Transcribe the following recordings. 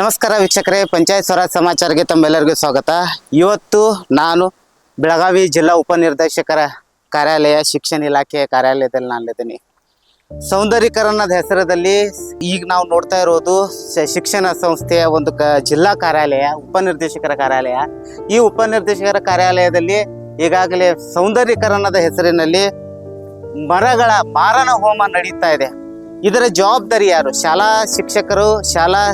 ನಮಸ್ಕಾರ ವೀಕ್ಷಕರೇ, ಪಂಚಾಯತ್ ಸ್ವರಾಜ್ ಸಮಾಚಾರಕ್ಕೆ ತಮ್ಮೆಲ್ಲರಿಗೂ ಸ್ವಾಗತ. ಇವತ್ತು ನಾನು ಬೆಳಗಾವಿ ಜಿಲ್ಲಾ ಉಪನಿರ್ದೇಶಕರ ಕಾರ್ಯಾಲಯ ಶಿಕ್ಷಣ ಇಲಾಖೆಯ ಕಾರ್ಯಾಲಯದಲ್ಲಿ ನಾನಿದ್ದೀನಿ. ಸೌಂದರ್ಯೀಕರಣದ ಹೆಸರದಲ್ಲಿ ಈಗ ನಾವು ನೋಡ್ತಾ ಇರೋದು ಶಿಕ್ಷಣ ಸಂಸ್ಥೆಯ ಒಂದು ಕ, ಜಿಲ್ಲಾ ಕಾರ್ಯಾಲಯ, ಉಪನಿರ್ದೇಶಕರ ಕಾರ್ಯಾಲಯ. ಈ ಉಪನಿರ್ದೇಶಕರ ಕಾರ್ಯಾಲಯದಲ್ಲಿ ಈಗಾಗಲೇ ಸೌಂದರ್ಯೀಕರಣದ ಹೆಸರಿನಲ್ಲಿ ಮರಗಳ ಮಾರಣ ಹೋಮ ನಡೀತಾ ಇದೆ. ಇದರ ಜವಾಬ್ದಾರಿ ಯಾರು? ಶಾಲಾ ಶಿಕ್ಷಕರು, ಶಾಲಾ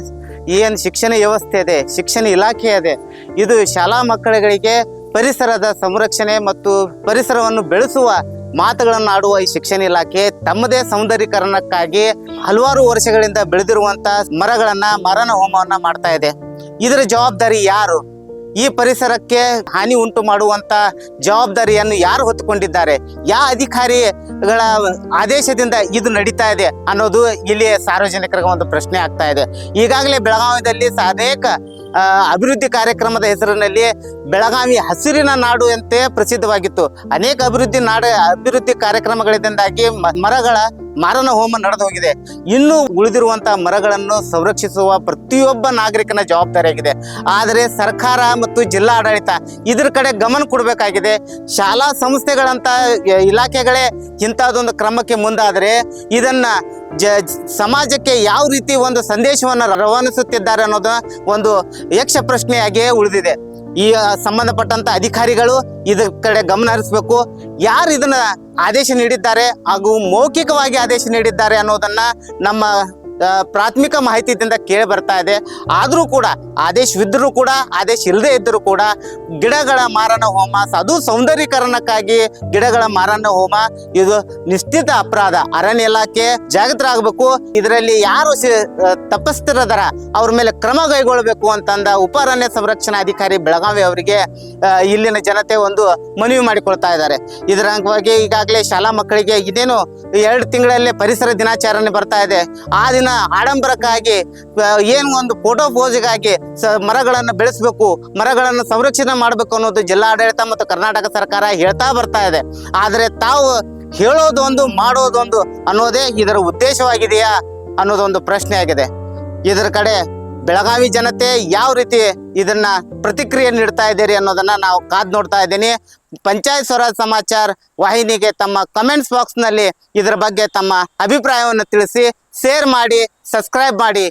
ಏನು ಶಿಕ್ಷಣ ವ್ಯವಸ್ಥೆ ಇದೆ, ಶಿಕ್ಷಣ ಇಲಾಖೆ ಇದೆ, ಇದು ಶಾಲಾ ಮಕ್ಕಳುಗಳಿಗೆ ಪರಿಸರದ ಸಂರಕ್ಷಣೆ ಮತ್ತು ಪರಿಸರವನ್ನು ಬೆಳೆಸುವ ಮಾತುಗಳನ್ನು ಆಡುವ ಈ ಶಿಕ್ಷಣ ಇಲಾಖೆ ತಮ್ಮದೇ ಸೌಂದರ್ಯೀಕರಣಕ್ಕಾಗಿ ಹಲವಾರು ವರ್ಷಗಳಿಂದ ಬೆಳೆದಿರುವಂತಹ ಮರಗಳನ್ನ, ಮರನ ಹೋಮವನ್ನ ಮಾಡ್ತಾ ಇದೆ. ಇದರ ಜವಾಬ್ದಾರಿ ಯಾರು? ಈ ಪರಿಸರಕ್ಕೆ ಹಾನಿ ಉಂಟು ಮಾಡುವಂತ ಜವಾಬ್ದಾರಿಯನ್ನು ಯಾರು ಹೊತ್ತುಕೊಂಡಿದ್ದಾರೆ? ಯಾವ ಅಧಿಕಾರಿಗಳ ಆದೇಶದಿಂದ ಇದು ನಡೀತಾ ಇದೆ ಅನ್ನೋದು ಇಲ್ಲಿ ಸಾರ್ವಜನಿಕರಿಗೆ ಒಂದು ಪ್ರಶ್ನೆ ಆಗ್ತಾ ಇದೆ. ಈಗಾಗಲೇ ಬೆಳಗಾವಿಯಲ್ಲಿ ಅನೇಕ ಅಭಿವೃದ್ಧಿ ಕಾರ್ಯಕ್ರಮದ ಹೆಸರಿನಲ್ಲಿ ಬೆಳಗಾವಿ ಹಸಿರಿನ ನಾಡು ಎಂತೆ ಪ್ರಸಿದ್ಧವಾಗಿತ್ತು. ಅನೇಕ ಅಭಿವೃದ್ಧಿ ನಾಡ, ಅಭಿವೃದ್ಧಿ ಕಾರ್ಯಕ್ರಮಗಳಿಂದಾಗಿ ಮರಗಳ ಮಾರನ ಹೋಮ ನಡೆದು ಹೋಗಿದೆ. ಇನ್ನು ಉಳಿದಿರುವಂತಹ ಮರಗಳನ್ನು ಸಂರಕ್ಷಿಸುವ ಪ್ರತಿಯೊಬ್ಬ ನಾಗರಿಕನ ಜವಾಬ್ದಾರಿಯಾಗಿದೆ. ಆದರೆ ಸರ್ಕಾರ ಮತ್ತು ಜಿಲ್ಲಾ ಆಡಳಿತ ಇದ್ರ ಕಡೆ ಗಮನ ಕೊಡಬೇಕಾಗಿದೆ. ಶಾಲಾ ಸಂಸ್ಥೆಗಳಂತ ಇಲಾಖೆಗಳೇ ಇಂಥದ್ದೊಂದು ಕ್ರಮಕ್ಕೆ ಮುಂದಾದರೆ ಇದನ್ನ ಜ ಸಮಾಜಕ್ಕೆ ಯಾವ ರೀತಿ ಒಂದು ಸಂದೇಶವನ್ನು ರವಾನಿಸುತ್ತಿದ್ದಾರೆ ಅನ್ನೋದು ಒಂದು ಯಕ್ಷ ಪ್ರಶ್ನೆಯಾಗಿಯೇ ಉಳಿದಿದೆ. ಈ ಸಂಬಂಧಪಟ್ಟಂತ ಅಧಿಕಾರಿಗಳು ಇದ್ರ ಕಡೆ ಗಮನ ಹರಿಸಬೇಕು. ಯಾರು ಇದನ್ನ ಆದೇಶ ನೀಡಿದ್ದಾರೆ ಹಾಗೂ ಮೌಖಿಕವಾಗಿ ಆದೇಶ ನೀಡಿದ್ದಾರೆ ಅನ್ನೋದನ್ನ ನಮ್ಮ ಪ್ರಾಥಮಿಕ ಮಾಹಿತಿಯಿಂದ ಕೇಳಿ ಬರ್ತಾ ಇದೆ. ಆದರೂ ಕೂಡ ಆದೇಶವಿದ್ದರೂ ಕೂಡ, ಆದೇಶ ಇಲ್ಲದೆ ಇದ್ದರೂ ಕೂಡ ಗಿಡಗಳ ಮಾರಣ ಹೋಮ ಅದು ಸೌಂದರ್ಯೀಕರಣಕ್ಕಾಗಿ ಗಿಡಗಳ ಮಾರಣ ಹೋಮ, ಇದು ನಿಶ್ಚಿತ ಅಪರಾಧ. ಅರಣ್ಯ ಇಲಾಖೆ ಜಾಗೃತರಾಗಬೇಕು. ಇದರಲ್ಲಿ ಯಾರು ತಪ್ಪಿಸ್ತಿರದಾರ ಅವ್ರ ಮೇಲೆ ಕ್ರಮ ಕೈಗೊಳ್ಳಬೇಕು ಅಂತಂದ ಉಪ ಅರಣ್ಯ ಸಂರಕ್ಷಣಾಧಿಕಾರಿ ಬೆಳಗಾವಿ ಅವರಿಗೆ ಇಲ್ಲಿನ ಜನತೆ ಒಂದು ಮನವಿ ಮಾಡಿಕೊಳ್ತಾ ಇದ್ದಾರೆ. ಇದರ ಅಂಗವಾಗಿ ಈಗಾಗಲೇ ಶಾಲಾ ಮಕ್ಕಳಿಗೆ ಇದೇನು ಎರಡು ತಿಂಗಳಲ್ಲಿ ಪರಿಸರ ದಿನಾಚರಣೆ ಬರ್ತಾ ಇದೆ. ಆ ದಿನ ಆಡಂಬರಕ್ಕಾಗಿ ಏನ್ ಒಂದು ಫೋಟೋ ಪೋಸ್ಗಾಗಿ ಮರಗಳನ್ನು ಬೆಳೆಸಬೇಕು, ಮರಗಳನ್ನು ಸಂರಕ್ಷಣೆ ಮಾಡಬೇಕು ಅನ್ನೋದು ಜಿಲ್ಲಾಡಳಿತ ಮತ್ತು ಕರ್ನಾಟಕ ಸರ್ಕಾರ ಹೇಳ್ತಾ ಬರ್ತಾ ಇದೆ. ಆದರೆ ತಾವು ಹೇಳೋದೊಂದು ಮಾಡೋದೊಂದು ಅನ್ನೋದೇ ಇದರ ಉದ್ದೇಶವಾಗಿದೆಯಾ ಅನ್ನೋದೊಂದು ಪ್ರಶ್ನೆ ಆಗಿದೆ. ಇದರ ಕಡೆ ಬೆಳಗಾವಿ ಜನತೆ ಯಾವ ರೀತಿ ಇದನ್ನ ಪ್ರತಿಕ್ರಿಯೆ ನೀಡ್ತಾ ಇದ್ದೀರಿ ಅನ್ನೋದನ್ನ ನಾವು ಕಾದ್ ನೋಡ್ತಾ ಇದ್ದೀನಿ. ಪಂಚಾಯತ್ ಸ್ವರಾಜ್ ಸಮಾಚಾರ್ ವಾಹಿನಿಗೆ ತಮ್ಮ ಕಮೆಂಟ್ಸ್ ಬಾಕ್ಸ್ನಲ್ಲಿ ಇದರ ಬಗ್ಗೆ ತಮ್ಮ ಅಭಿಪ್ರಾಯವನ್ನು ತಿಳಿಸಿ ಶೇರ್ ಮಾಡಿ ಸಬ್ಸ್ಕ್ರೈಬ್ ಮಾಡಿ.